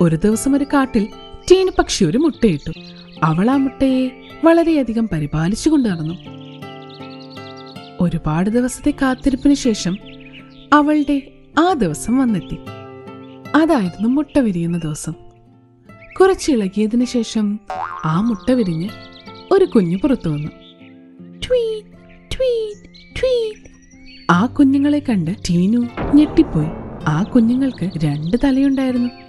ഒരു ദിവസം ഒരു കാട്ടിൽ ടീനു പക്ഷി ഒരു മുട്ടയിട്ടു. അവൾ ആ മുട്ടയെ വളരെയധികം പരിപാലിച്ചു കൊണ്ടു നടന്നു. ഒരുപാട് ദിവസത്തെ കാത്തിരിപ്പിന് ശേഷം അവളുടെ ആ ദിവസം വന്നെത്തി. അതായിരുന്നു മുട്ട വിരിയുന്ന ദിവസം. കുറച്ച് ഇളകിയതിനു ശേഷം ആ മുട്ട വിരിഞ്ഞ് ഒരു കുഞ്ഞു പുറത്തു വന്നു. ആ കുഞ്ഞുങ്ങളെ കണ്ട് ടീനു ഞെട്ടിപ്പോയി. ആ കുഞ്ഞുങ്ങൾക്ക് രണ്ട് തലയുണ്ടായിരുന്നു.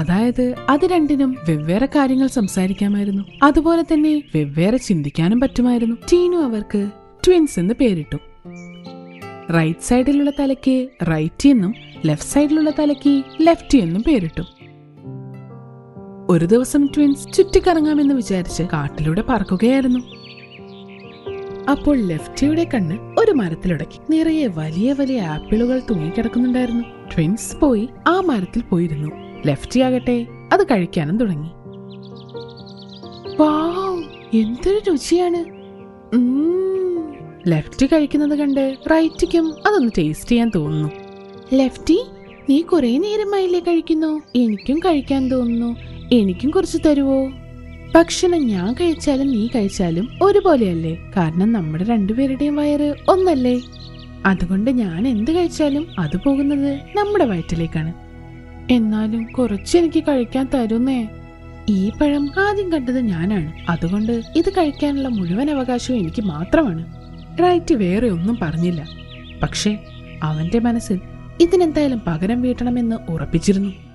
അതായത് അത് രണ്ടിനും വെവ്വേറെ കാര്യങ്ങൾ സംസാരിക്കാമായിരുന്നു. അതുപോലെ തന്നെ വെവ്വേറെ ചിന്തിക്കാനും പറ്റുമായിരുന്നു. ടീനു അവർക്ക് ട്വിൻസ് എന്ന് പേരിട്ടു. റൈറ്റ് സൈഡിലുള്ള തലയ്ക്ക് റൈറ്റ് എന്നും ലെഫ്റ്റ് സൈഡിലുള്ള തലയ്ക്ക് ലെഫ്റ്റ് എന്നും പേരിട്ടു. ഒരു ദിവസം ട്വിൻസ് ചുറ്റിക്കറങ്ങാമെന്ന് വിചാരിച്ച് കാട്ടിലൂടെ പറക്കുകയായിരുന്നു. അപ്പോൾ ലെഫ്റ്റിയുടെ കണ്ണ് ഒരു മരത്തിലുടക്കി. നിറയെ വലിയ വലിയ ആപ്പിളുകൾ തൂങ്ങിക്കിടക്കുന്നുണ്ടായിരുന്നു. ട്വിൻസ് പോയി ആ മരത്തിൽ പോയിരുന്നു. ലെഫ്റ്റി ആകട്ടെ അത് കഴിക്കാനും തുടങ്ങി. എന്തൊരു രുചിയാണ്. ലെഫ്റ്റി കഴിക്കുന്നത് കണ്ട് റൈറ്റിക്കും അതൊന്ന് ടേസ്റ്റ് ചെയ്യാൻ തോന്നുന്നു. ലെഫ്റ്റി നീ കുറെ നേരമായില്ലേ കഴിക്കുന്നു. എനിക്കും കഴിക്കാൻ തോന്നുന്നു. എനിക്കും കുറച്ച് തരുവോ? ഭക്ഷണം ഞാൻ കഴിച്ചാലും നീ കഴിച്ചാലും ഒരുപോലെയല്ലേ. കാരണം നമ്മുടെ രണ്ടുപേരുടെയും വയറ് ഒന്നല്ലേ? അതുകൊണ്ട് ഞാൻ എന്ത് കഴിച്ചാലും അത് പോകുന്നത് നമ്മുടെ വയറ്റിലേക്കാണ്. എന്നാലും കുറച്ച് എനിക്ക് കഴിക്കാൻ തരുന്നേ. ഈ പഴം ആദ്യം കണ്ടത് ഞാനാണ്. അതുകൊണ്ട് ഇത് കഴിക്കാനുള്ള മുഴുവൻ അവകാശവും എനിക്ക് മാത്രമാണ്. റൈറ്റ് വേറെ ഒന്നും പറഞ്ഞില്ല. പക്ഷേ അവന്റെ മനസ്സിൽ ഇതിനെന്തായാലും പകരം വീട്ടണമെന്ന് ഉറപ്പിച്ചിരുന്നു.